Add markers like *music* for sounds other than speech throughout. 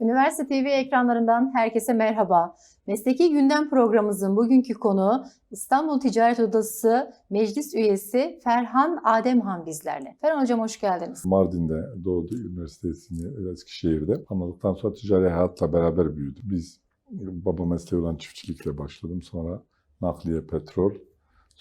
Üniversite TV ekranlarından herkese merhaba. Mesleki Gündem programımızın bugünkü konuğu İstanbul Ticaret Odası Meclis Üyesi Ferhan Ademhan bizlerle. Ferhan Hocam hoş geldiniz. Mardin'de doğdu, üniversitesini Eskişehir'de. Anladıktan sonra ticari hayatla beraber büyüdüm. Biz baba mesleği olan çiftçilikle başladım. Sonra nakliye, petrol.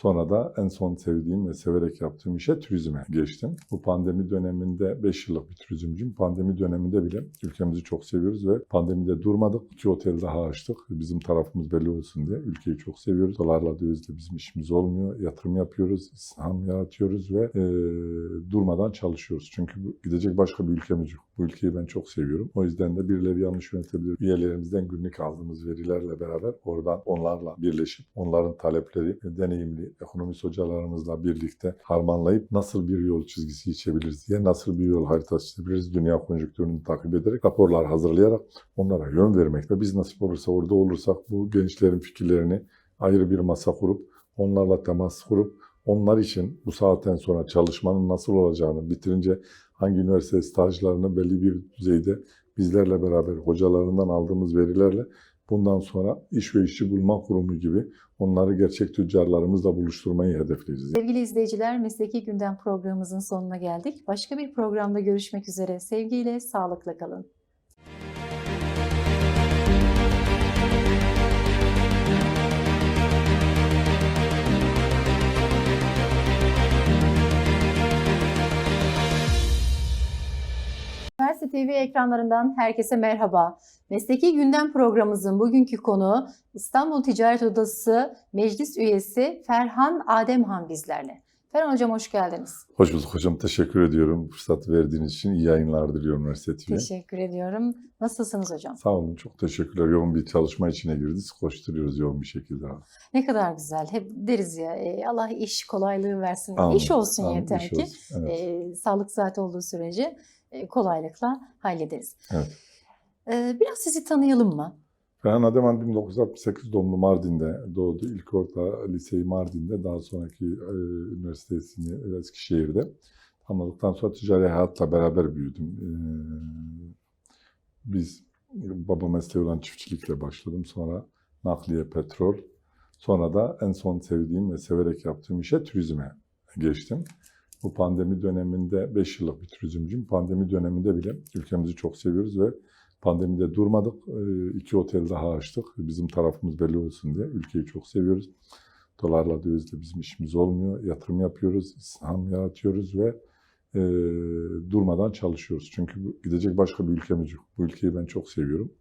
Sonra da en son sevdiğim ve severek yaptığım işe turizme geçtim. Bu pandemi döneminde 5 yıllık bir turizmciyim. Pandemi döneminde bile ülkemizi çok seviyoruz ve pandemide durmadık. İki otel daha açtık. Bizim tarafımız belli olsun diye. Ülkeyi çok seviyoruz. Dolarla dövizle bizim işimiz olmuyor. Yatırım yapıyoruz, istihdam yaratıyoruz ve e, durmadan çalışıyoruz. Çünkü gidecek başka bir ülkemiz yok. Bu ülkeyi ben çok seviyorum. O yüzden de birileri yanlış yönetebilir. Üyelerimizden günlük aldığımız verilerle beraber oradan onlarla birleşip onların talepleri, deneyimli ekonomist hocalarımızla birlikte harmanlayıp nasıl bir yol çizgisi içebiliriz diye nasıl bir yol haritası çizebiliriz dünya konjonktürünü takip ederek raporlar hazırlayarak onlara yön vermek ve biz nasip olursa orada olursak bu gençlerin fikirlerini ayrı bir masa kurup onlarla temas kurup onlar için bu saatten sonra çalışmanın nasıl olacağını bitirince hangi üniversite stajlarını belli bir düzeyde bizlerle beraber hocalarından aldığımız verilerle bundan sonra iş ve işçi bulma kurumu gibi onları gerçek tüccarlarımızla buluşturmayı hedefleyeceğiz. Sevgili izleyiciler Mesleki Gündem programımızın sonuna geldik. Başka bir programda görüşmek üzere. Sevgiyle, sağlıkla kalın. Üniversite TV ekranlarından herkese merhaba. Mesleki Gündem programımızın bugünkü konuğu İstanbul Ticaret Odası Meclis Üyesi Ferhan Ademhan bizlerle. Ferhan Hocam hoş geldiniz. Hoş bulduk hocam. Teşekkür ediyorum. Fırsat verdiğiniz için iyi yayınlar diliyorum üniversite TV'ye. Teşekkür ediyorum. Nasılsınız hocam? Sağ olun. Çok teşekkürler. Yoğun bir çalışma içine girdik. Koşturuyoruz yoğun bir şekilde. Ne kadar güzel. Hep deriz ya e, Allah iş kolaylığı versin. Amin, İş olsun amin, yeter iş ki. olsun. Evet. E, sağlık saati olduğu sürece kolaylıkla hallederiz. Evet. E, biraz sizi tanıyalım mı? Ferhan Ademan 1968 doğumlu Mardin'de doğdu. İlk orta liseyi Mardin'de, daha sonraki e, üniversitesini Eskişehir'de. Tamamladıktan sonra ticari hayatla beraber büyüdüm. E, biz baba mesleği olan çiftçilikle başladım. Sonra nakliye, petrol. Sonra da en son sevdiğim ve severek yaptığım işe turizme geçtim. Bu pandemi döneminde 5 yıllık bir turizmciyim. Pandemi döneminde bile ülkemizi çok seviyoruz ve Pandemide durmadık. Ee, İki otel daha açtık. Bizim tarafımız belli olsun diye. Ülkeyi çok seviyoruz. Dolarla dövizle bizim işimiz olmuyor. Yatırım yapıyoruz, istihdam yaratıyoruz ve e, durmadan çalışıyoruz. Çünkü gidecek başka bir ülkemiz yok. Bu ülkeyi ben çok seviyorum.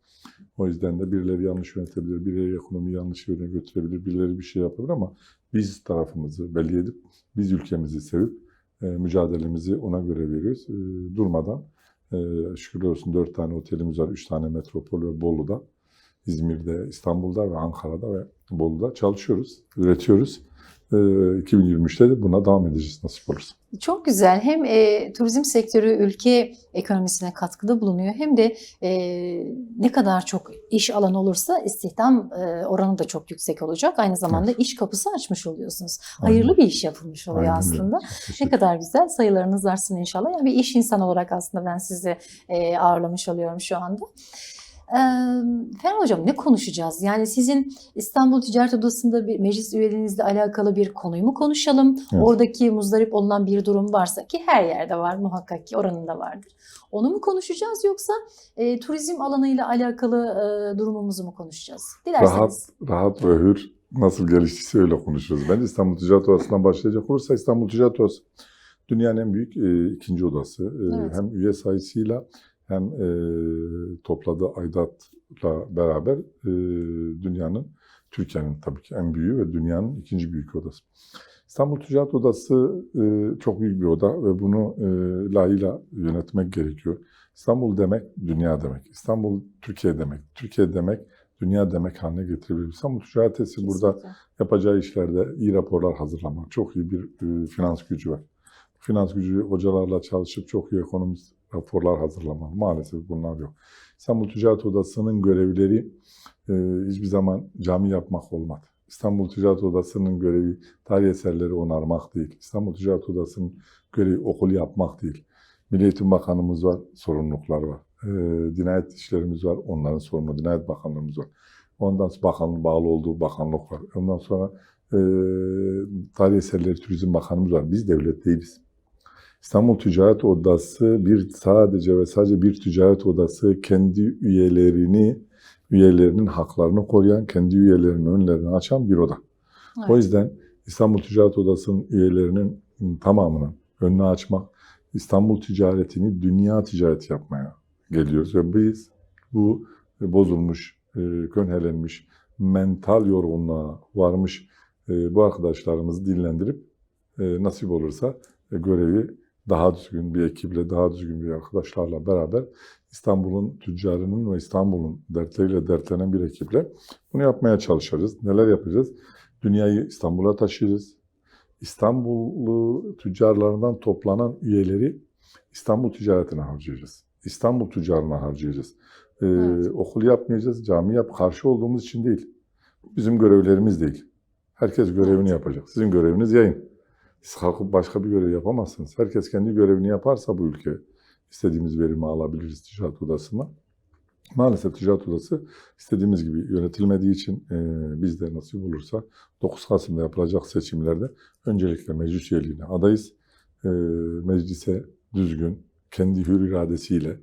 O yüzden de birileri yanlış yönetebilir, birileri ekonomiyi yanlış yöne götürebilir, birileri bir şey yapabilir ama biz tarafımızı belli edip, biz ülkemizi sevip mücadelemizi ona göre veriyoruz. E, durmadan ee, şükürler olsun dört tane otelimiz var. Üç tane metropol ve Bolu'da. İzmir'de, İstanbul'da ve Ankara'da ve Bolu'da çalışıyoruz, üretiyoruz. Ee, 2023'te de buna devam edeceğiz nasip olursa. Çok güzel. Hem e, turizm sektörü ülke ekonomisine katkıda bulunuyor hem de e, ne kadar çok iş alanı olursa istihdam e, oranı da çok yüksek olacak. Aynı zamanda iş kapısı açmış oluyorsunuz. Hayırlı bir iş yapılmış oluyor Aynen aslında. Ne kadar güzel. Sayılarınız artsın inşallah. Yani bir iş insanı olarak aslında ben sizi e, ağırlamış oluyorum şu anda. Ee, Ferhan Hocam ne konuşacağız? Yani sizin İstanbul Ticaret Odası'nda bir meclis üyeliğinizle alakalı bir konuyu mu konuşalım? Evet. Oradaki muzdarip olunan bir durum varsa ki her yerde var muhakkak ki oranında vardır. Onu mu konuşacağız yoksa e, turizm alanıyla alakalı e, durumumuzu mu konuşacağız? Dilerseniz. Rahat, rahat ve hür nasıl geliştiyse öyle konuşuruz. Ben İstanbul Ticaret Odası'ndan başlayacak olursa İstanbul Ticaret Odası dünyanın en büyük e, ikinci odası. E, Evet. Hem üye sayısıyla hem e, topladığı aidatla beraber e, dünyanın, Türkiye'nin tabii ki en büyüğü ve dünyanın ikinci büyük odası. İstanbul Ticaret Odası e, çok büyük bir oda ve bunu e, layığıyla yönetmek gerekiyor. İstanbul demek dünya demek. İstanbul Türkiye demek. Türkiye demek dünya demek haline getirebilir. İstanbul Ticaret Odası burada yapacağı işlerde iyi raporlar hazırlamak, çok iyi bir e, finans gücü var. Finans gücü hocalarla çalışıp çok iyi ekonomik raporlar hazırlamak. Maalesef bunlar yok. İstanbul Ticaret Odası'nın görevleri e, hiçbir zaman cami yapmak olmadı. İstanbul Ticaret Odası'nın görevi tarih eserleri onarmak değil. İstanbul Ticaret Odası'nın görevi okul yapmak değil. Milli Eğitim Bakanımız var, sorumluluklar var. e, dinayet işlerimiz var. Onların sorumlu dinayet bakanlığımız var. Ondan sonra bakanlığın bağlı olduğu bakanlık var. Ondan sonra e, Tarih Eserleri Turizm Bakanımız var. Biz devlet değiliz. İstanbul Ticaret Odası bir sadece ve sadece bir ticaret odası kendi üyelerini, üyelerinin haklarını koruyan, kendi üyelerinin önlerini açan bir oda. Evet. O yüzden İstanbul Ticaret Odası'nın üyelerinin tamamının önünü açmak, İstanbul ticaretini dünya ticareti yapmaya geliyoruz. Ve biz bu bozulmuş, e, könhelenmiş, mental yorgunluğa varmış e, bu arkadaşlarımızı dinlendirip e, nasip olursa görevi daha düzgün bir ekiple, daha düzgün bir arkadaşlarla beraber İstanbul'un tüccarının ve İstanbul'un dertleriyle dertlenen bir ekiple bunu yapmaya çalışacağız. Neler yapacağız? Dünyayı İstanbul'a taşıyacağız. İstanbullu tüccarlarından toplanan üyeleri İstanbul ticaretine harcayacağız. İstanbul tüccarına harcayacağız. Ee, Evet. Okul yapmayacağız, cami yap. Karşı olduğumuz için değil. Bu bizim görevlerimiz değil. Herkes görevini yapacak. Sizin göreviniz yayın. Siz kalkıp başka bir görev yapamazsınız. Herkes kendi görevini yaparsa bu ülke istediğimiz verimi alabiliriz ticaret odasına. Maalesef ticaret odası istediğimiz gibi yönetilmediği için e, biz de nasip olursa 9 Kasım'da yapılacak seçimlerde öncelikle meclis üyeliğine adayız. E, meclise düzgün, kendi hür iradesiyle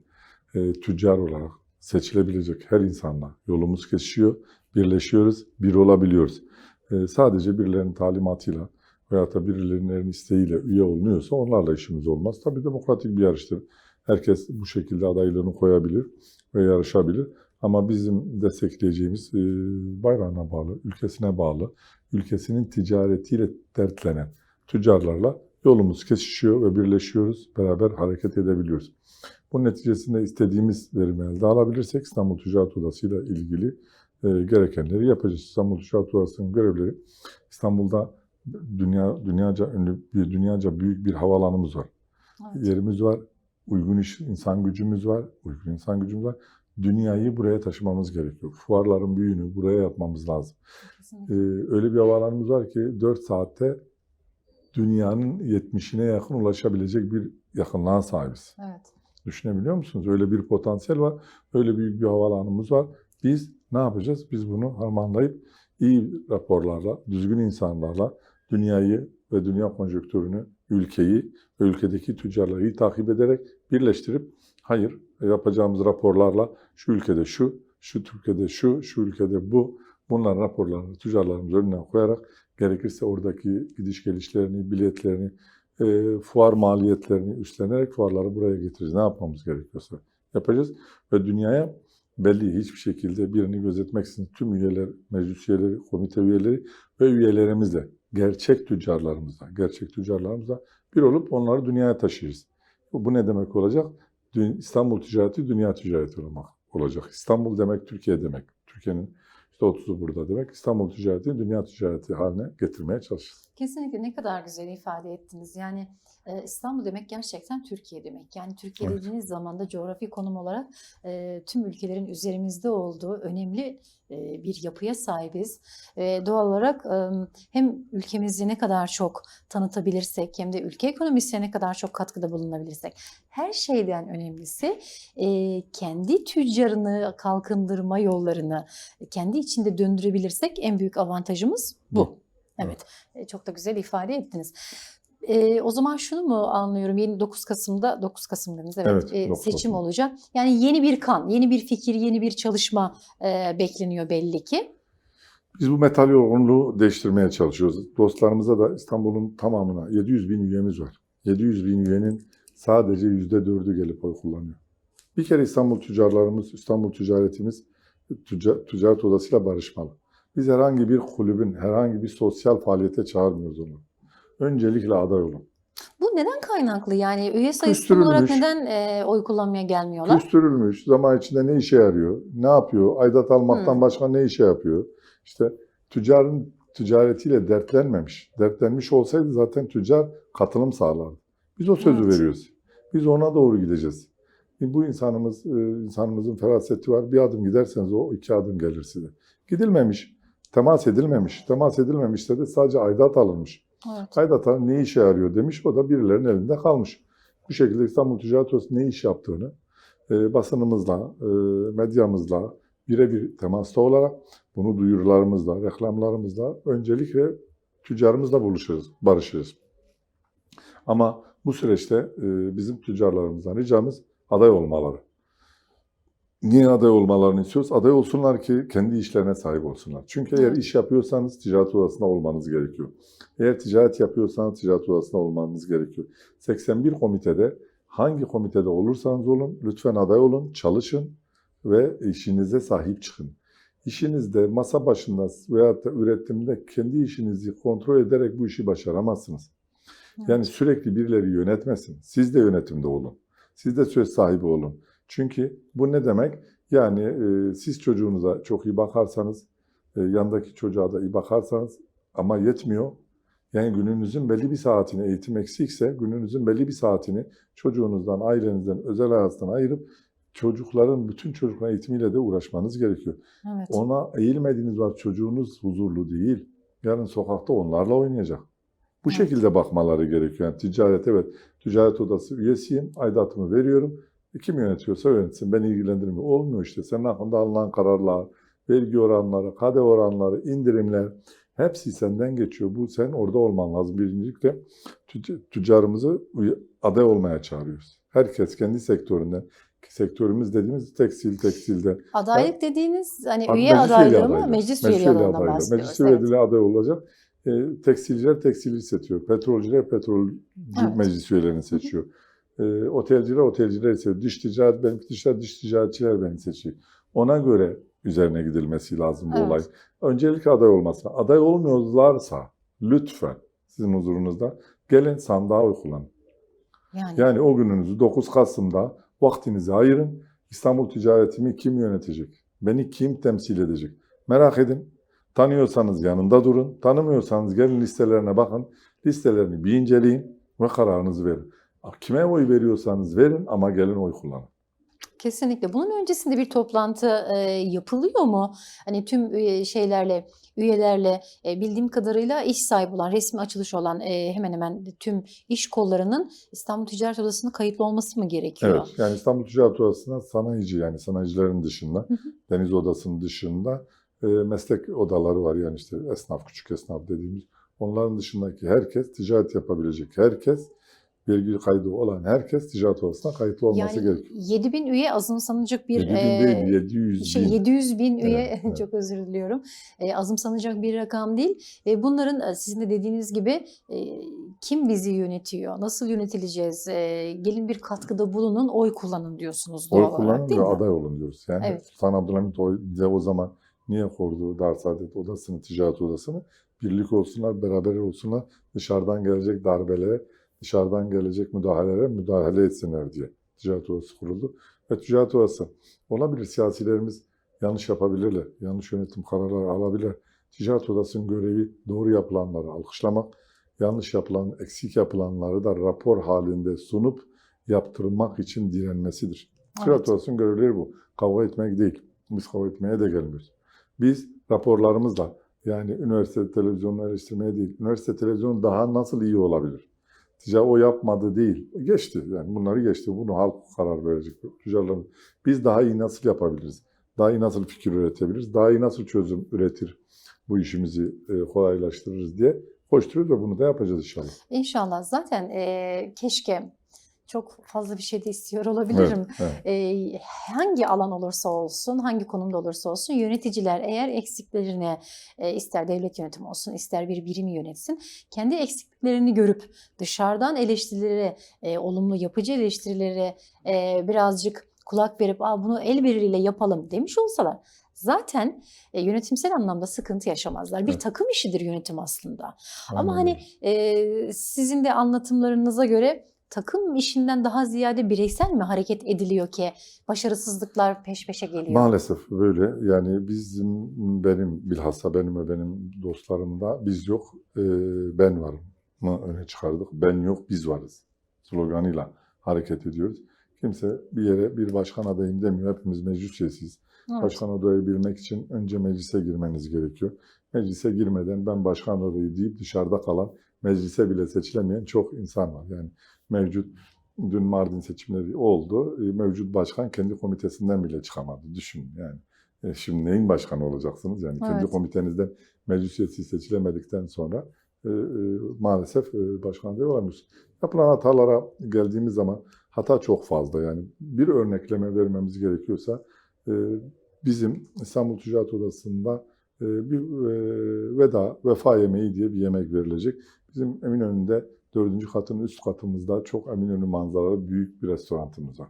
e, tüccar olarak seçilebilecek her insanla yolumuz kesişiyor, birleşiyoruz, bir olabiliyoruz. E, sadece birilerinin talimatıyla veyahut da birilerinin isteğiyle üye olunuyorsa onlarla işimiz olmaz. Tabii demokratik bir yarıştır. Herkes bu şekilde adaylığını koyabilir ve yarışabilir. Ama bizim destekleyeceğimiz e, bayrağına bağlı, ülkesine bağlı, ülkesinin ticaretiyle dertlenen tüccarlarla yolumuz kesişiyor ve birleşiyoruz, beraber hareket edebiliyoruz. Bu neticesinde istediğimiz verimi elde alabilirsek İstanbul Ticaret Odası ile ilgili e, gerekenleri yapacağız. İstanbul Ticaret Odası'nın görevleri İstanbul'da dünya dünyaca ünlü bir dünyaca büyük bir havalanımız var. Evet. Yerimiz var, uygun iş, insan gücümüz var, uygun insan gücümüz var. Dünyayı buraya taşımamız gerekiyor. Fuarların büyüğünü buraya yapmamız lazım. Kesinlikle. Ee, öyle bir havalanımız var ki 4 saatte dünyanın 70'ine yakın ulaşabilecek bir yakınlığa sahibiz. Evet. Düşünebiliyor musunuz? Öyle bir potansiyel var, öyle büyük bir havalanımız var. Biz ne yapacağız? Biz bunu harmanlayıp iyi raporlarla, düzgün insanlarla dünyayı ve dünya konjonktürünü, ülkeyi ve ülkedeki tüccarları takip ederek birleştirip hayır yapacağımız raporlarla şu ülkede şu, şu Türkiye'de şu, şu ülkede bu bunların raporlarını tüccarlarımız önüne koyarak gerekirse oradaki gidiş gelişlerini, biletlerini, e, fuar maliyetlerini üstlenerek fuarları buraya getireceğiz. Ne yapmamız gerekiyorsa yapacağız ve dünyaya belli hiçbir şekilde birini gözetmeksizin tüm üyeler, meclis üyeleri, komite üyeleri ve üyelerimizle, gerçek tüccarlarımızla, gerçek tüccarlarımızla bir olup onları dünyaya taşıyacağız. Bu, ne demek olacak? İstanbul ticareti dünya ticareti olmak olacak. İstanbul demek Türkiye demek. Türkiye'nin işte 30'u burada demek. İstanbul ticareti dünya ticareti haline getirmeye çalışacağız. Kesinlikle ne kadar güzel ifade ettiniz. Yani e, İstanbul demek gerçekten Türkiye demek. Yani Türkiye Evet. dediğiniz zaman da coğrafi konum olarak e, tüm ülkelerin üzerimizde olduğu önemli e, bir yapıya sahibiz. E, doğal olarak e, hem ülkemizi ne kadar çok tanıtabilirsek hem de ülke ekonomisine ne kadar çok katkıda bulunabilirsek her şeyden önemlisi e, kendi tüccarını kalkındırma yollarını kendi içinde döndürebilirsek en büyük avantajımız bu. Bu. Evet, e, çok da güzel ifade ettiniz. E, o zaman şunu mu anlıyorum? Yeni 9 Kasım'da 9 Kasım dediniz, evet, Evet, e, 9 seçim Kasım. olacak. Yani yeni bir kan, yeni bir fikir, yeni bir çalışma e, bekleniyor belli ki. Biz bu metal yorgunluğu değiştirmeye çalışıyoruz. Dostlarımıza da İstanbul'un tamamına 700 bin üyemiz var. 700 bin üyenin sadece %4'ü gelip oy kullanıyor. Bir kere İstanbul tüccarlarımız, İstanbul ticaretimiz tüccar, ticaret odasıyla barışmalı. Biz herhangi bir kulübün, herhangi bir sosyal faaliyete çağırmıyoruz onu. Öncelikle aday olun. Bu neden kaynaklı? Yani üye sayısı tam olarak neden e, oy kullanmaya gelmiyorlar? Küstürülmüş, zaman içinde ne işe yarıyor, ne yapıyor, aidat almaktan Hmm. başka ne işe yapıyor. İşte tüccarın ticaretiyle dertlenmemiş. Dertlenmiş olsaydı zaten tüccar katılım sağlardı. Biz o sözü Evet. veriyoruz. Biz ona doğru gideceğiz. Bu insanımız, e, insanımızın feraseti var. Bir adım giderseniz o iki adım gelir size. Gidilmemiş, temas edilmemiş. Temas edilmemişse de sadece aidat alınmış. Evet. Aidat alın ne işe yarıyor demiş. O da birilerinin elinde kalmış. Bu şekilde İstanbul Ticaret Odası ne iş yaptığını e, basınımızla, e, medyamızla birebir temasta olarak bunu duyurularımızla, reklamlarımızla öncelikle tüccarımızla buluşuruz, barışırız. Ama bu süreçte e, bizim tüccarlarımızdan ricamız aday olmaları. Niye aday olmalarını istiyoruz? Aday olsunlar ki kendi işlerine sahip olsunlar. Çünkü eğer iş yapıyorsanız ticaret odasında olmanız gerekiyor. Eğer ticaret yapıyorsanız ticaret odasında olmanız gerekiyor. 81 komitede hangi komitede olursanız olun lütfen aday olun, çalışın ve işinize sahip çıkın. İşinizde, masa başında veyahut da üretimde kendi işinizi kontrol ederek bu işi başaramazsınız. Yani sürekli birileri yönetmesin. Siz de yönetimde olun. Siz de söz sahibi olun. Çünkü bu ne demek? Yani e, siz çocuğunuza çok iyi bakarsanız, e, yandaki çocuğa da iyi bakarsanız ama yetmiyor. Yani gününüzün belli bir saatini eğitim eksikse gününüzün belli bir saatini çocuğunuzdan, ailenizden, özel hayattan ayırıp çocukların bütün çocukların eğitimiyle de uğraşmanız gerekiyor. Evet. Ona eğilmediğiniz var çocuğunuz huzurlu değil. Yarın sokakta onlarla oynayacak. Bu Evet. şekilde bakmaları gerekiyor. Yani ticaret evet, ticaret odası üyesiyim, aidatımı veriyorum. Kim yönetiyorsa yönetsin, beni ilgilendirmiyor. Olmuyor işte. Senin hakkında alınan kararlar, vergi oranları, kade oranları, indirimler hepsi senden geçiyor. Bu sen orada olman lazım. Birincilikle tüc- tüccarımızı aday olmaya çağırıyoruz. Herkes kendi sektöründen, sektörümüz dediğimiz tekstil, tekstilde, Adaylık dediğiniz hani üye adaylığı mı? Meclis Meclis üyeliği üyeliği alanından adaylığı. bahsediyoruz. Meclis evet. üyeliği aday olacak. E, tekstilciler tekstilci seçiyor. Petrolcüler petrolcü Evet. meclis üyelerini seçiyor. E, otelciler otelcileri seçiyor. Dış ticaret, benim dışarı dış ticaretçiler beni seçiyor. Ona göre üzerine gidilmesi lazım bu Evet. olay. Öncelikle aday olması. Aday olmuyorlarsa lütfen sizin huzurunuzda gelin sandığa oy kullanın. Yani, Yani o gününüzü 9 Kasım'da vaktinizi ayırın. İstanbul ticaretimi kim yönetecek? Beni kim temsil edecek? Merak edin. Tanıyorsanız yanında durun. Tanımıyorsanız gelin listelerine bakın. Listelerini bir inceleyin ve kararınızı verin. Kime oy veriyorsanız verin ama gelin oy kullanın. kesinlikle. Bunun öncesinde bir toplantı e, yapılıyor mu? Hani tüm üye- şeylerle, üyelerle e, bildiğim kadarıyla iş sahibi olan, resmi açılış olan e, hemen hemen tüm iş kollarının İstanbul Ticaret Odası'na kayıtlı olması mı gerekiyor? Evet. Yani İstanbul Ticaret Odası'na sanayici yani sanayicilerin dışında, Hı hı. deniz odasının dışında e, meslek odaları var. Yani işte esnaf, küçük esnaf dediğimiz. Onların dışındaki herkes, ticaret yapabilecek herkes, vergi kaydı olan herkes ticaret odasına kayıtlı olması Yani gerekiyor. 7000 üye azımsanacak bir 7 bin e, değil, 700 şey bin. 700 bin üye Evet, evet. *laughs* çok özür diliyorum. E, azımsanacak bir rakam değil. E, bunların sizin de dediğiniz gibi e, kim bizi yönetiyor? Nasıl yönetileceğiz? E, gelin bir katkıda bulunun, oy kullanın diyorsunuz doğal Oy olarak kullanın değil ve mi? aday olun diyoruz. Yani Evet. Sultan Abdülhamit o, o zaman niye kurdu Dar Saadet Odası'nı, ticaret odasını? Birlik olsunlar, beraber olsunlar, dışarıdan gelecek darbelere, dışarıdan gelecek müdahalelere müdahale etsinler diye ticaret odası kuruldu. Ve ticaret odası olabilir siyasilerimiz yanlış yapabilirler, yanlış yönetim kararları alabilir. Ticaret odasının görevi doğru yapılanları alkışlamak, yanlış yapılan, eksik yapılanları da rapor halinde sunup yaptırmak için direnmesidir. Ticaret Evet. Odası'nın görevleri bu. Kavga etmek değil. Biz kavga etmeye de gelmiyoruz. Biz raporlarımızla yani üniversite televizyonunu eleştirmeye değil, üniversite televizyonu daha nasıl iyi olabilir? Ticaret o yapmadı değil. Geçti. Yani bunları geçti. Bunu halk karar verecek. Tüccarlarımız. Biz daha iyi nasıl yapabiliriz? Daha iyi nasıl fikir üretebiliriz? Daha iyi nasıl çözüm üretir? Bu işimizi e, kolaylaştırırız diye koşturuyoruz ve bunu da yapacağız inşallah. İnşallah zaten e, keşke çok fazla bir şey de istiyor olabilirim. Evet, evet. E, hangi alan olursa olsun, hangi konumda olursa olsun yöneticiler eğer eksiklerini e, ister devlet yönetimi olsun, ister bir birimi yönetsin, kendi eksikliklerini görüp dışarıdan eleştirileri, e, olumlu yapıcı eleştirileri e, birazcık kulak verip Aa, bunu el birliğiyle yapalım demiş olsalar zaten e, yönetimsel anlamda sıkıntı yaşamazlar. Bir Evet. takım işidir yönetim aslında. Ama Aynen hani e, sizin de anlatımlarınıza göre takım işinden daha ziyade bireysel mi hareket ediliyor ki başarısızlıklar peş peşe geliyor? Maalesef böyle. Yani bizim, benim bilhassa benim ve benim dostlarımda biz yok, e, ben varım mı öne çıkardık. Ben yok, biz varız sloganıyla hareket ediyoruz. Kimse bir yere bir başkan adayım demiyor. Hepimiz meclis üyesiyiz. Evet. Başkan adayı bilmek için önce meclise girmeniz gerekiyor. Meclise girmeden ben başkan adayı deyip dışarıda kalan, meclise bile seçilemeyen çok insan var. Yani mevcut Dün Mardin seçimleri oldu. E, Mevcut başkan kendi komitesinden bile çıkamadı. Düşünün yani. E, Şimdi neyin başkanı olacaksınız? Yani kendi Evet. komitenizden meclis üyesi seçilemedikten sonra e, e, maalesef e, başkan olamıyorsunuz. Yapılan hatalara geldiğimiz zaman hata çok fazla. Yani bir örnekleme vermemiz gerekiyorsa e, bizim İstanbul Ticaret Odası'nda e, bir e, veda, vefa yemeği diye bir yemek verilecek. Bizim Eminönü'nde dördüncü katın üst katımızda çok Eminönü manzaralı büyük bir restoranımız var.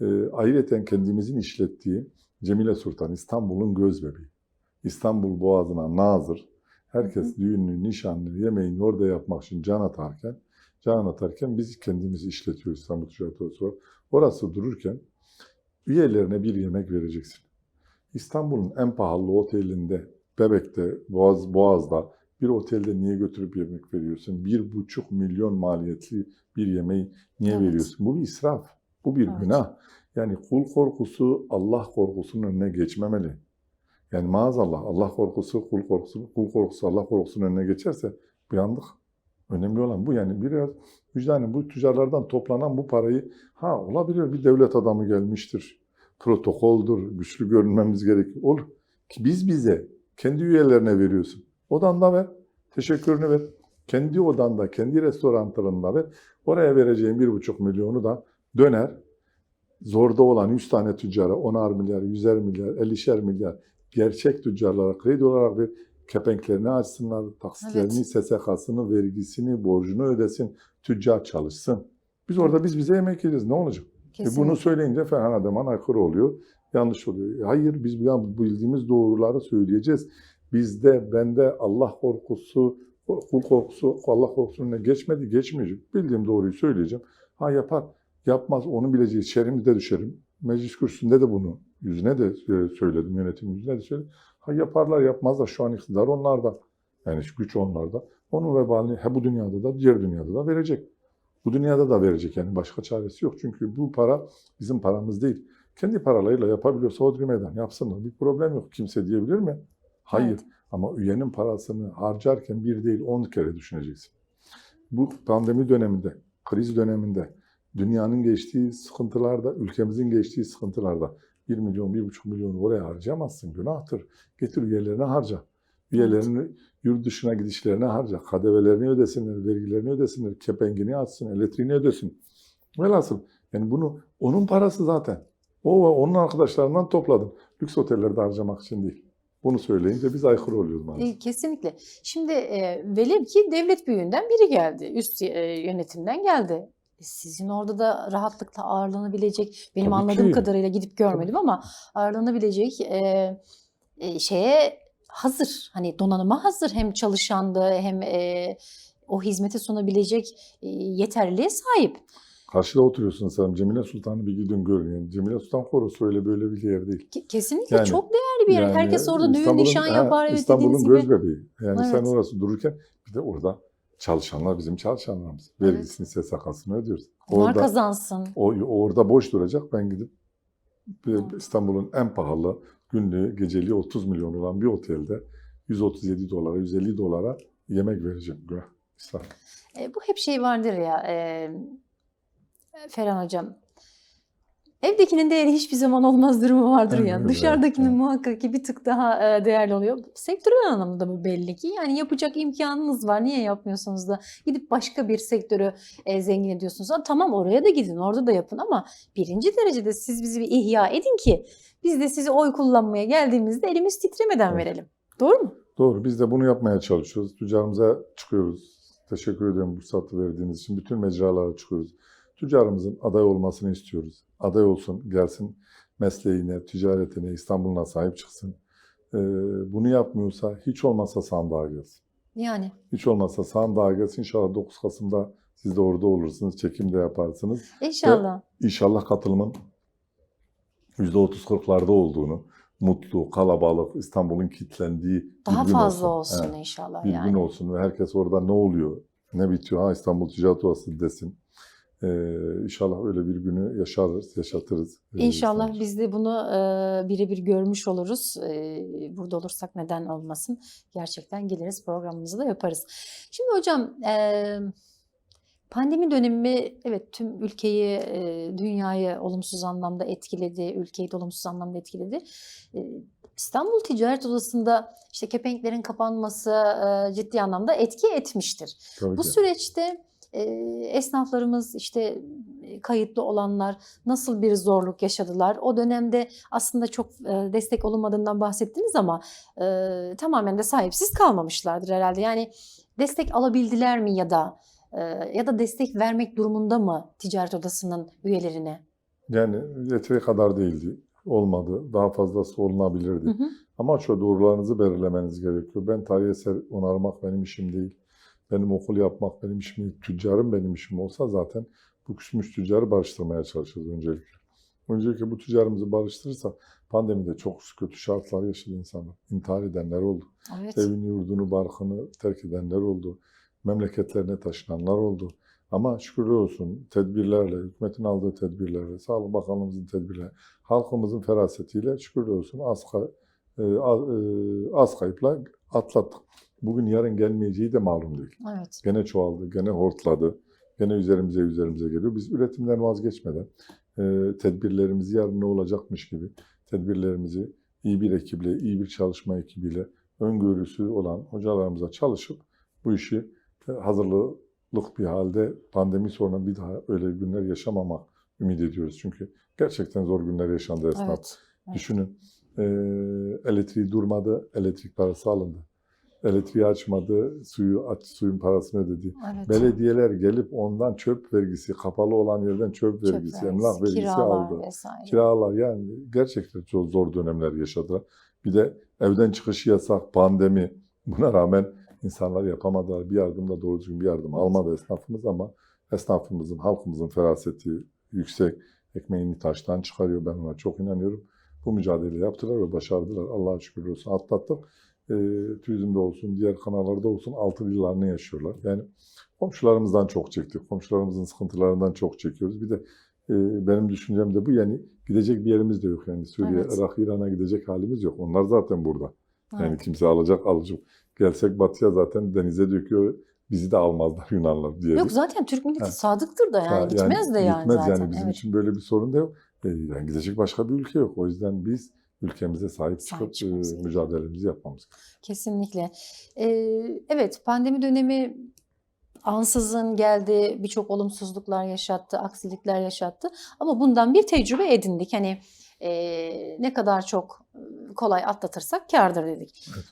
E, ayrıca kendimizin işlettiği Cemile Sultan, İstanbul'un göz bebeği. İstanbul Boğazı'na nazır. Herkes düğününü, nişanlı, yemeğini orada yapmak için can atarken, can atarken biz kendimiz işletiyoruz İstanbul Ticaret Odası. Orası dururken üyelerine bir yemek vereceksin. İstanbul'un en pahalı otelinde, Bebek'te, Boğaz, Boğaz'da bir otelde niye götürüp yemek veriyorsun? Bir buçuk milyon maliyetli bir yemeği niye Evet. veriyorsun? Bu bir israf. Bu bir Evet. günah. Yani kul korkusu Allah korkusunun önüne geçmemeli. Yani maazallah Allah korkusu, kul korkusu, kul korkusu Allah korkusunun önüne geçerse uyandık. Önemli olan bu yani biraz vicdanın bu tüccarlardan toplanan bu parayı ha olabilir bir devlet adamı gelmiştir. Protokoldur, güçlü görünmemiz gerekir. Olur. Ki biz bize kendi üyelerine veriyorsun. Odanda ver, teşekkürünü ver. Kendi odanda, kendi restoranlarında ver. Oraya vereceğin bir buçuk milyonu da döner. Zorda olan 100 tane tüccara 10'ar milyar, 100'er milyar, 50'şer milyar gerçek tüccarlara kredi olarak ver. Kepenklerini açsınlar, taksitlerini, Evet. SSK'sını, vergisini, borcunu ödesin. Tüccar çalışsın. Biz orada biz bize yemek yiyeceğiz. Ne olacak? E bunu söyleyince Ferhan Ademan aykırı oluyor. Yanlış oluyor. Hayır biz bu bildiğimiz doğruları söyleyeceğiz. Bizde, bende Allah korkusu, kul korkusu, Allah korkusunun önüne geçmedi, geçmeyecek. Bildiğim doğruyu söyleyeceğim. Ha yapar, yapmaz onu bileceğiz. Şerimizde düşerim. Meclis kürsüsünde de bunu yüzüne de e, söyledim, yönetim yüzüne de söyledim. Ha yaparlar, yapmazlar. Şu an iktidar onlarda. Yani güç onlarda. Onun vebalini he bu dünyada da, diğer dünyada da verecek. Bu dünyada da verecek yani başka çaresi yok. Çünkü bu para bizim paramız değil. Kendi paralarıyla yapabiliyorsa Hodri Meydan yapsınlar. Bir problem yok. Kimse diyebilir mi? Hayır. Evet. Ama üyenin parasını harcarken bir değil on kere düşüneceksin. Bu pandemi döneminde, kriz döneminde, dünyanın geçtiği sıkıntılarda, ülkemizin geçtiği sıkıntılarda 1 milyon, 1,5 milyon oraya harcayamazsın. Günahtır. Getir üyelerine harca. Üyelerini yurt dışına gidişlerine harca. KDV'lerini ödesinler, vergilerini ödesinler, kepengini atsın, elektriğini ödesin. Velhasıl yani bunu onun parası zaten. O ve onun arkadaşlarından topladım. Lüks otellerde harcamak için değil. Bunu söyleyince biz aykırı oluyoruz maalesef. Kesinlikle. Şimdi e, velev ki devlet büyüğünden biri geldi. Üst e, yönetimden geldi. E, Sizin orada da rahatlıkla ağırlanabilecek, benim Tabii anladığım ki. kadarıyla gidip görmedim ama ağırlanabilecek e, e, şeye hazır. Hani donanıma hazır. Hem çalışandı hem e, o hizmeti sunabilecek e, yeterliliğe sahip. Karşıda oturuyorsun sen Cemile Sultan'ı bir gidin görün. Yani Cemile Sultan Korosu öyle böyle bir yer değil. Ke- Kesinlikle Yani- çok değerli bir yer. Yani Herkes orada düğün İstanbul'un- nişan ha, yapar. Evet İstanbul'un dediğiniz göz gibi. bebeği. Yani sen Evet. orası dururken bir de orada çalışanlar bizim çalışanlarımız. Evet. Vergisini, SSK'sını ödüyoruz. Onlar Orada, kazansın. o, orada boş duracak. Ben gidip bir İstanbul'un en pahalı günlüğü geceliği 30 milyon olan bir otelde 137 dolara, 150 dolara yemek vereceğim. Günah. İslam. E, bu hep şey vardır ya e, Ferhan Hocam. Evdekinin değeri hiçbir zaman olmaz durumu vardır Evet, ya. evet, Dışarıdakinin evet. muhakkak ki bir tık daha e, değerli oluyor. Sektörel anlamda bu belli ki. Yani yapacak imkanınız var. Niye yapmıyorsunuz da gidip başka bir sektörü e, zengin ediyorsunuz. Ha, tamam oraya da gidin, orada da yapın ama birinci derecede siz bizi bir ihya edin ki biz de sizi oy kullanmaya geldiğimizde elimiz titremeden Evet. verelim. Doğru mu? Doğru. Biz de bunu yapmaya çalışıyoruz. Tüccarımıza çıkıyoruz. Teşekkür ederim bu fırsatı verdiğiniz için. Bütün mecralara çıkıyoruz. Tüccarımızın aday olmasını istiyoruz. Aday olsun, gelsin mesleğine, ticaretine, İstanbul'una sahip çıksın. Ee, bunu yapmıyorsa hiç olmazsa sandığa gelsin. Yani Hiç olmazsa sandığa gelsin. İnşallah 9 Kasım'da siz de orada olursunuz. Çekim de yaparsınız. inşallah. İnşallah katılımın %30-40'larda olduğunu, mutlu, kalabalık, İstanbul'un kilitlendiği bir Daha gün fazla olsun. olsun Evet inşallah bir yani. gün olsun ve herkes orada ne oluyor, ne bitiyor, ha İstanbul Ticaret Odası desin. Ee, inşallah öyle bir günü yaşarız, yaşatırız. Ee, İnşallah İstanbul. biz de bunu e, birebir görmüş oluruz. E, burada olursak neden olmasın. Gerçekten geliriz programımızı da yaparız. Şimdi hocam e, Pandemi dönemi evet tüm ülkeyi, e, dünyayı olumsuz anlamda etkiledi, ülkeyi de olumsuz anlamda etkiledi. E, İstanbul Ticaret Odası'nda işte kepenklerin kapanması e, ciddi anlamda etki etmiştir. Tabii Bu ki. süreçte e, esnaflarımız işte kayıtlı olanlar nasıl bir zorluk yaşadılar? O dönemde aslında çok e, destek olunmadığından bahsettiniz ama e, tamamen de sahipsiz kalmamışlardır herhalde. Yani destek alabildiler mi ya da e, ya da destek vermek durumunda mı ticaret odasının üyelerine? Yani yeteri kadar değildi. Olmadı. Daha fazlası olunabilirdi. Hı hı. Amaç o doğrularınızı belirlemeniz gerekiyor. Ben tarihi eser onarmak benim işim değil. Benim okul yapmak benim işim. Tüccarım benim işim olsa zaten bu küsmüş tüccarı barıştırmaya çalışırız öncelikle. Öncelikle bu tüccarımızı barıştırırsak pandemide çok kötü şartlar yaşadı insanlar. İntihar edenler oldu. Evet. Evini, yurdunu, barkını terk edenler oldu. Memleketlerine taşınanlar oldu. Ama şükürler olsun tedbirlerle, hükümetin aldığı tedbirlerle, Sağlık Bakanlığımızın tedbirlerle, halkımızın ferasetiyle şükürler olsun az, kay- e, az, e, az kayıpla atlattık. Bugün yarın gelmeyeceği de malum değil. Evet. Gene çoğaldı, gene hortladı, gene üzerimize üzerimize geliyor. Biz üretimden vazgeçmeden e, tedbirlerimizi yarın ne olacakmış gibi tedbirlerimizi iyi bir ekiple, iyi bir çalışma ekibiyle, öngörüsü olan hocalarımıza çalışıp bu işi e, hazırlık bir halde pandemi sonra bir daha öyle günler yaşamamak ümit ediyoruz. Çünkü gerçekten zor günler yaşandı esnaf. Evet. evet. Düşünün e, elektriği durmadı, elektrik parası alındı. Elektriği açmadı, suyu aç, suyun parasını ödedi. Evet. Belediyeler gelip ondan çöp vergisi, kapalı olan yerden çöp, Çöp vergisi, vergisi, emlak vergisi kiralar aldı. vesaire. Kiralar yani gerçekten çok zor dönemler yaşadılar. Bir de evden çıkış yasak, pandemi. Buna rağmen insanlar yapamadılar. Bir yardım da doğru düzgün bir yardım almadı esnafımız ama esnafımızın, halkımızın feraseti yüksek. Ekmeğini taştan çıkarıyor. Ben ona çok inanıyorum. Bu mücadeleyi yaptılar ve başardılar. Allah'a şükür olsun. Atlattık. E, turizmde olsun, diğer kanallarda olsun altı yıllarını yaşıyorlar. Yani komşularımızdan çok çektik. Komşularımızın sıkıntılarından çok çekiyoruz. Bir de e, benim düşüncem de bu. Yani gidecek bir yerimiz de yok. Yani Suriye, Evet. Irak, İran'a gidecek halimiz yok. Onlar zaten burada. Yani Evet. kimse alacak alıcı. Gelsek batıya zaten denize döküyor. Bizi de almazlar *laughs* Yunanlar diye. Yok zaten Türk milleti Ha. sadıktır da yani, Ha, gitmez de yani gitmez zaten. yani bizim evet. için böyle bir sorun da yok. E, yani gidecek başka bir ülke yok. O yüzden biz ülkemize sahip Sahip çıkıp çıkmamız e, mücadelemizi yapmamız gerekiyor. Kesinlikle. Ee, evet pandemi dönemi ansızın geldi, birçok olumsuzluklar yaşattı, aksilikler yaşattı. Ama bundan bir tecrübe edindik. Hani e, ne kadar çok kolay atlatırsak kârdır dedik. Evet.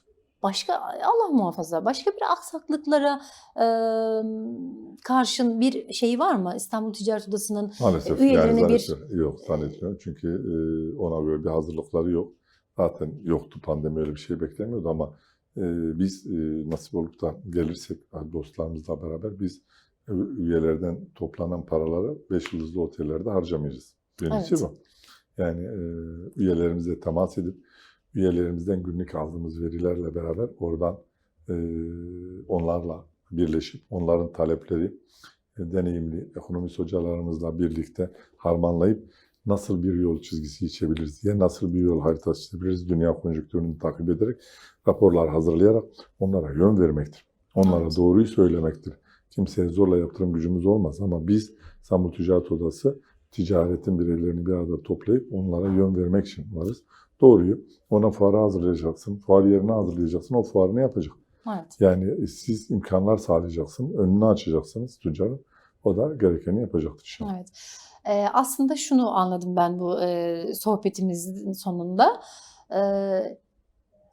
Başka Allah muhafaza başka bir aksaklıklara e, karşın bir şey var mı? İstanbul Ticaret Odası'nın Maalesef Üyelerine yani bir-. Yok zannetmiyorum. Çünkü e, ona göre bir hazırlıkları yok. Zaten yoktu pandemi öyle bir şey beklemiyordu ama e, biz e, nasip olup da gelirsek e, dostlarımızla beraber biz e, üyelerden toplanan paraları 5 yıldızlı otellerde harcamayacağız. Birincisi Evet. bu. Yani e, üyelerimize temas edip üyelerimizden günlük aldığımız verilerle beraber oradan e, onlarla birleşip onların talepleri e, deneyimli ekonomist hocalarımızla birlikte harmanlayıp nasıl bir yol çizgisi içebiliriz diye nasıl bir yol haritası çizebiliriz dünya konjonktürünü takip ederek raporlar hazırlayarak onlara yön vermektir. Onlara Evet. doğruyu söylemektir. Kimseye zorla yaptırım gücümüz olmaz ama biz İstanbul Ticaret Odası ticaretin bireylerini bir arada toplayıp onlara yön vermek için varız. Doğruyu ona fuarı hazırlayacaksın, fuar yerini hazırlayacaksın, o fuarını yapacak. evet. Yani siz imkanlar sağlayacaksınız, önünü açacaksınız tüccarın. O da gerekeni yapacaktır inşallah. Evet. Ee, aslında şunu anladım ben bu e, sohbetimizin sonunda. Ee,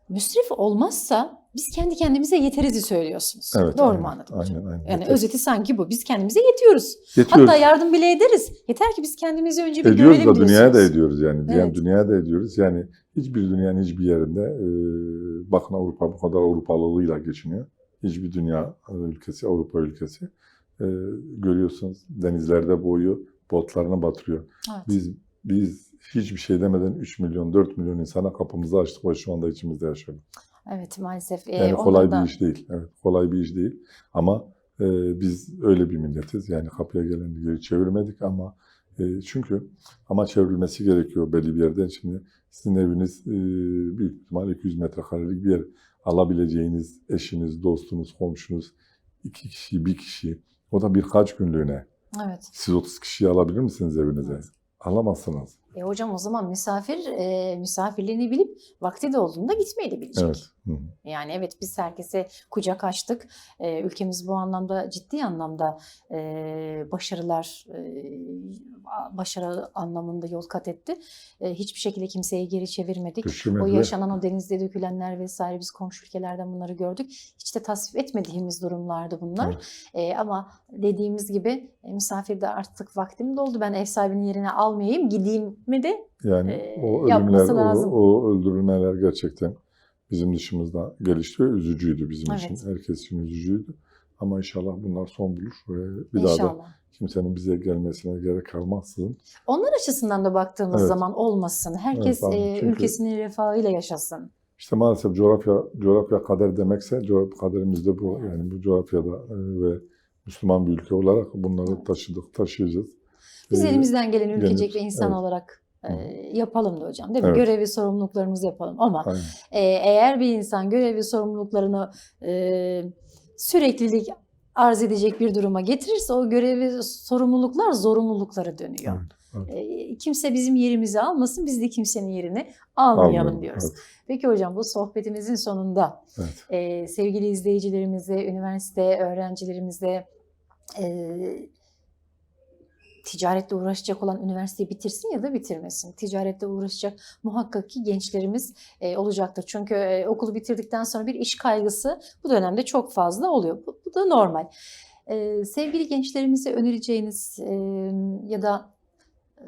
müsrif olmazsa biz kendi kendimize yeterizi söylüyorsunuz. Evet, Doğru aynen, mu anladım? Aynen, aynen. Yani Yeter. özeti sanki bu. Biz kendimize yetiyoruz. Yetiyoruz. Hatta yardım bile ederiz. Yeter ki biz kendimizi önce bir ediyoruz görelim da dünyaya da ediyoruz yani. Evet. dünyaya da ediyoruz. Yani hiçbir dünyanın hiçbir yerinde e, bakın Avrupa bu kadar Avrupalılığıyla geçiniyor. Hiçbir dünya e, ülkesi, Avrupa ülkesi e, görüyorsunuz denizlerde boğuyor, botlarını batırıyor. Evet. Biz biz hiçbir şey demeden 3 milyon, 4 milyon insana kapımızı açtık ve şu anda içimizde yaşıyorlar. Evet maalesef. Ee, Yani kolay da- bir iş değil. Evet, kolay bir iş değil. Ama e, biz öyle bir milletiz. Yani kapıya geleni geri çevirmedik ama e, çünkü ama çevrilmesi gerekiyor belli bir yerden. Şimdi sizin eviniz e, büyük ihtimal 200 metrekarelik bir yer. Alabileceğiniz eşiniz, dostunuz, komşunuz, iki kişi, bir kişi O da birkaç günlüğüne. Evet. Siz 30 kişiyi alabilir misiniz evinize? Evet. Alamazsınız. E hocam o zaman misafir e, misafirliğini bilip vakti de olduğunda gitmeyi de bilecek. Evet. Hı. Yani evet biz herkese kucak açtık. E, ülkemiz bu anlamda ciddi anlamda e, başarılar e, başarı anlamında yol kat etti. E, hiçbir şekilde kimseye geri çevirmedik. O Düşünmediler. yaşanan o denizde dökülenler vesaire biz komşu ülkelerden bunları gördük. Hiç de tasvip etmediğimiz durumlardı bunlar. Evet. E, ama dediğimiz gibi e, misafirde artık vaktim doldu. Ben ev sahibinin yerine almayayım gideyim mi de Yani Ee, o ölümler, o, o öldürülmeler gerçekten bizim dışımızda gelişti ve üzücüydü bizim Evet. için. Herkes için üzücüydü. Ama inşallah bunlar son bulur ve bir daha da inşallah. kimsenin bize gelmesine gerek kalmazsın. Onlar açısından da baktığımız Evet. zaman olmasın. Herkes Evet, e, çünkü- ülkesinin refahıyla yaşasın. İşte maalesef coğrafya coğrafya kader demekse coğrafya kaderimiz de bu. Yani bu coğrafyada e, ve Müslüman bir ülke olarak bunları Evet. taşıdık, taşıyacağız. Biz Ee, elimizden geleni ülkecek ve insan Evet. olarak. Yapalım da hocam değil mi? Evet. Görevi, sorumluluklarımızı yapalım. Ama Aynen. e, eğer bir insan görevi, sorumluluklarını e, süreklilik arz edecek bir duruma getirirse o görevi, sorumluluklar zorunluluklara dönüyor. Evet, kimse bizim yerimizi almasın, biz de kimsenin yerini almayalım Almayalım, diyoruz. evet. Peki hocam bu sohbetimizin sonunda Evet. e, sevgili izleyicilerimize, üniversite öğrencilerimize e, ticaretle uğraşacak olan üniversiteyi bitirsin ya da bitirmesin. Ticaretle uğraşacak muhakkak ki gençlerimiz e, olacaktır. Çünkü e, okulu bitirdikten sonra bir iş kaygısı bu dönemde çok fazla oluyor. Bu, bu da normal. E, sevgili gençlerimize önereceğiniz e, ya da e,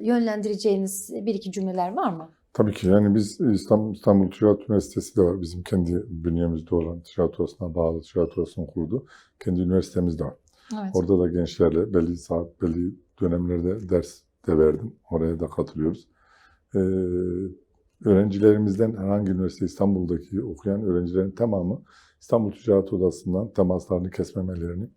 yönlendireceğiniz bir iki cümleler var mı? Tabii ki yani biz İstanbul, İstanbul Ticaret Üniversitesi de var. Bizim kendi bünyemizde olan ticaret odasına bağlı ticaret odasının kurduğu kendi üniversitemiz de var. Evet. Orada da gençlerle belli saat, belli dönemlerde ders de verdim. Oraya da katılıyoruz. Ee, öğrencilerimizden herhangi üniversite İstanbul'daki okuyan öğrencilerin tamamı İstanbul Ticaret Odası'ndan temaslarını kesmemelerini,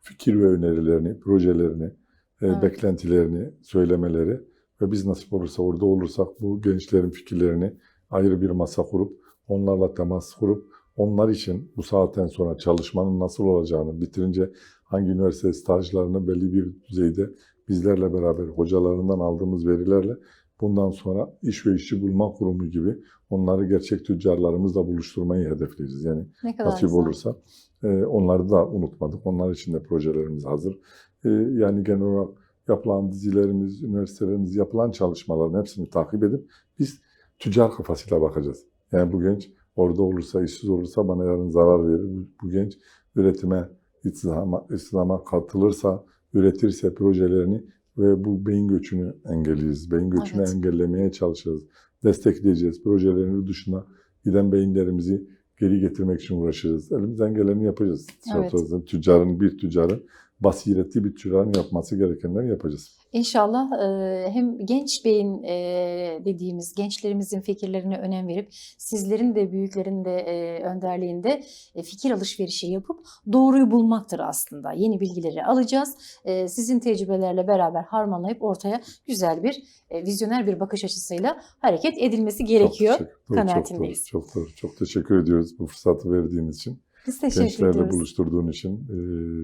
fikir ve önerilerini, projelerini, e, Evet. beklentilerini söylemeleri ve biz nasip olursa orada olursak bu gençlerin fikirlerini ayrı bir masa kurup onlarla temas kurup onlar için bu saatten sonra çalışmanın nasıl olacağını bitirince hangi üniversite stajlarını belli bir düzeyde bizlerle beraber hocalarından aldığımız verilerle bundan sonra iş ve işçi bulma kurumu gibi onları gerçek tüccarlarımızla buluşturmayı hedefleyeceğiz. Yani nasip güzel. olursa e, onları da unutmadık. Onlar için de projelerimiz hazır. E, yani genel olarak yapılan dizilerimiz, üniversitelerimiz, yapılan çalışmaların hepsini takip edip biz tüccar kafasıyla bakacağız. Yani bu genç orada olursa, işsiz olursa bana yarın zarar verir. Bu, bu genç üretime, istihdama, istihdama katılırsa, üretirse projelerini ve bu beyin göçünü engelleyiz. Beyin göçünü Evet. engellemeye çalışacağız. Destekleyeceğiz. Projelerin dışına giden beyinlerimizi geri getirmek için uğraşacağız. Elimizden geleni yapacağız. Evet. Tüccarın, bir tüccarın, basiretli bir tüccarın yapması gerekenleri yapacağız. İnşallah hem genç beyin dediğimiz gençlerimizin fikirlerine önem verip sizlerin de büyüklerin de önderliğinde fikir alışverişi yapıp doğruyu bulmaktır aslında. Yeni bilgileri alacağız. Sizin tecrübelerle beraber harmanlayıp ortaya güzel bir vizyoner bir bakış açısıyla hareket edilmesi gerekiyor. Çok teşekkür, doğru, çok, doğru, çok, doğru. çok teşekkür ediyoruz bu fırsatı verdiğiniz için. Biz teşekkür Gençlerle ediyoruz. buluşturduğun için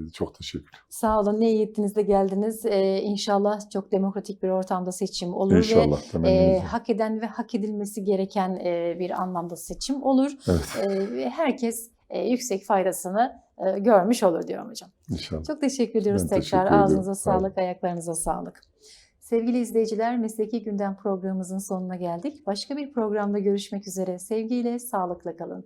e, çok teşekkür. Sağ olun. Ne iyi ettiniz de geldiniz. E, inşallah çok demokratik bir ortamda seçim olur ve İnşallah e, temennimiz. hak eden ve hak edilmesi gereken e, bir anlamda seçim olur. Evet, E, ve herkes e, yüksek faydasını e, görmüş olur diyorum hocam. inşallah. Çok teşekkür ediyoruz Ben tekrar. teşekkür. Ağzınıza sağlık, ayaklarınıza sağlık. Sevgili izleyiciler, Mesleki Gündem programımızın sonuna geldik. Başka bir programda görüşmek üzere. Sevgiyle, sağlıkla kalın.